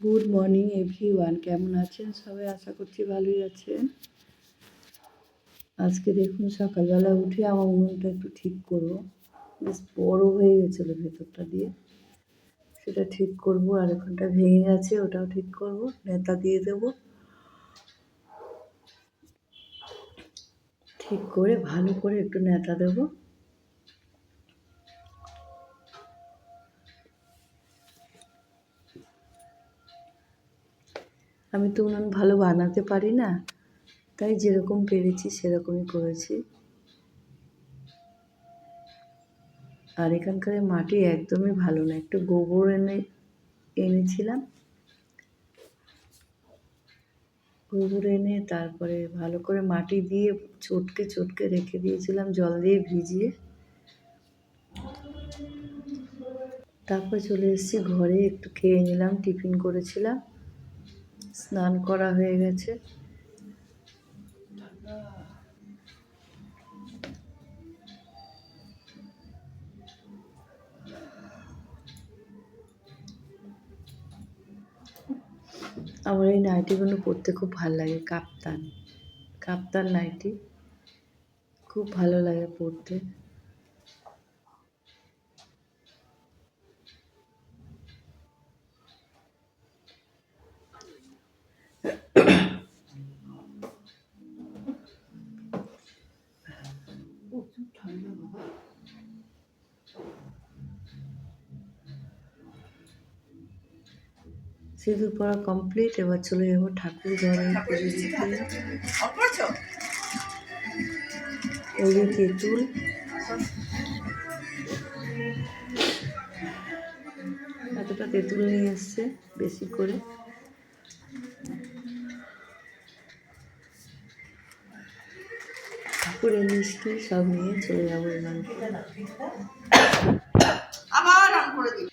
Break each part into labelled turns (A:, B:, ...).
A: Good morning everyone কেমন আছেন? সবাই আশা করছি ভালোই আছেন। আজকে দেখুন, সকালবেলা উঠে আমার উনুনটা একটু ঠিক করব। বেশ বড় হয়ে গেছিল ভেতরটা দিয়ে। সেটা ঠিক করব, আর এখানটা ভেঙে গেছে ওটাও ঠিক করব। নেতা দিয়ে দেব। ঠিক করে, ভালো করে একটু নেতা দেবো। আমি তো উনুন ভালো বানাতে পারি না। তাই যেরকম পেরেছি সেরকমই করেছি। আর এখানকার মাটি একদমই ভালো না। একটু গোবর এনে, এনেছিলাম। গোবর এনে তারপরে ভালো করে মাটি দিয়ে চটকে চটকে রেখে দিয়েছিলাম, জল দিয়ে ভিজিয়ে। তারপর চলে এসেছি ঘরে, একটু খেয়ে নিলাম, টিফিন করেছিলাম। স্নান করা হয়ে গেছে। আমার এই নাইটিগুলো পরতে খুব ভালো লাগে, কাপ্তান। কাপ্তান নাইটি। খুব ভালো লাগে পরতে। সিঁদুর পড়া কমপ্লিট এবার চলে যাব ঠাকুর ঘরে। পুজো দিতে এই যে তেঁতুল এতটা তেঁতুল নিয়ে এসছে বেশি করে। ঠাকুরের মিষ্টি সব নিয়ে চলে যাব এবার।
B: আবার অন করে দিল।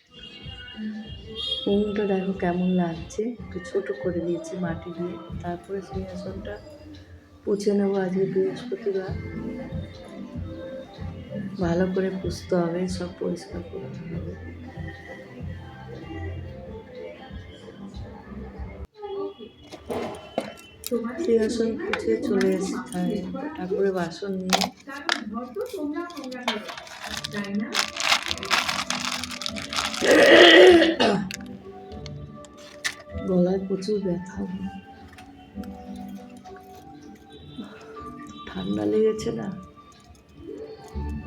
A: উনুনটা দেখো কেমন লাগছে। একটু ছোট করে দিয়েছি মাটি দিয়ে। তারপরে সিংহাসনটা পুছে নেব আজকে বৃহস্পতিবার। ভালো করে পুষতে হবে সব পরিষ্কার করতে হবে। সিংহাসন পুছে চলে এসে তাই ঠাকুরের বাসন নিয়ে। গলায় প্রচুর ব্যথা। ঠান্ডা লেগেছে না?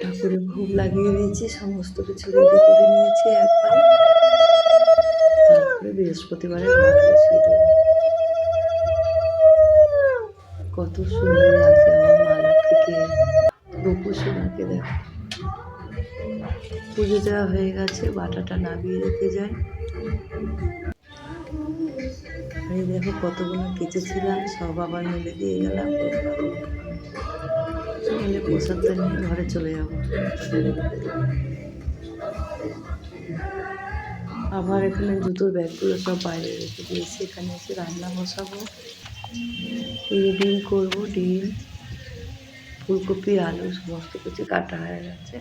A: ঠাকুরের ভোগ লাগিয়ে দিয়েছি, সমস্ত কিছু রেডি করে নিয়েছি একবার। তারপরে বৃহস্পতিবারে ঘর বসিয়ে দেবো। কত সুন্দর লাগছে আমার মা লক্ষ্মীকে গোপু সোনাকে দেখো। পুজো দেওয়া হয়ে গেছে, বাটাটা নামিয়ে রেখে যায় এই দেখো কতগুলো কেচেছিলাম, সব আবার মিলে দিয়ে গেলাম। মিলে নিয়ে ঘরে চলে যাব। আবার এখানে জুতোর ব্যাগগুলো সব বাইরে রেখে দিয়েছি। এখানে এসে রান্না বসাবো। এই ডিম করব, ডিম, ফুলকপি, আলু, সমস্ত কিছু কাটা হয়ে গেছে।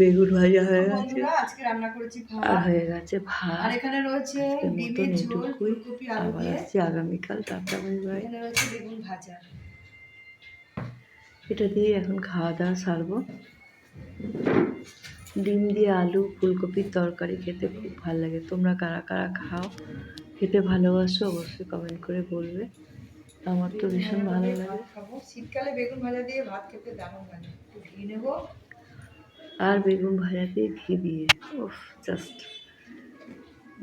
A: বেগুন ভাজা হয়ে গেছে।
B: আজকে রান্না করেছি
A: আর
B: ভাত
A: হয়ে গেছে
B: আর
A: ভাত
B: এখানে রয়েছে
A: মতন
B: ডিমের ঝোল
A: এটুকুই আবার আসছি আগামীকাল টাটা বাই বাই এটা দিয়ে এখন খাওয়া দাওয়া সারবো। ডিম দিয়ে আলু ফুলকপির তরকারি খেতে খুব ভালো লাগে। তোমরা কারা কারা খাও খেতে ভালোবাসো অবশ্যই কমেন্ট করে বলবে। আমার তো ভীষণ ভালো লাগে।
B: শীতকালে বেগুন ভাজা দিয়ে ভাত খেতে দারুণ লাগে। ঘি নেব
A: আর বেগুন ভাজা দিয়ে ঘি দিয়ে। উফ জাস্ট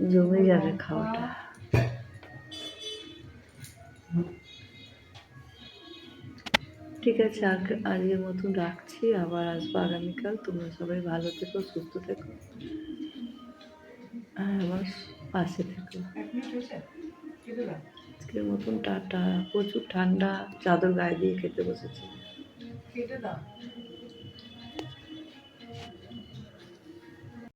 A: জমে যাবে খাওয়াটা। ঠিক আছে আজকের মতন রাখছি। আবার আসব আগামীকাল। তোমরা সবাই ভালো থেকো, সুস্থ থেকো। আর আমার পাশে থেকো। আজকের মতন টাটা। প্রচুর ঠান্ডা, চাদর গায়ে দিয়ে খেতে বসেছি।
B: দাও।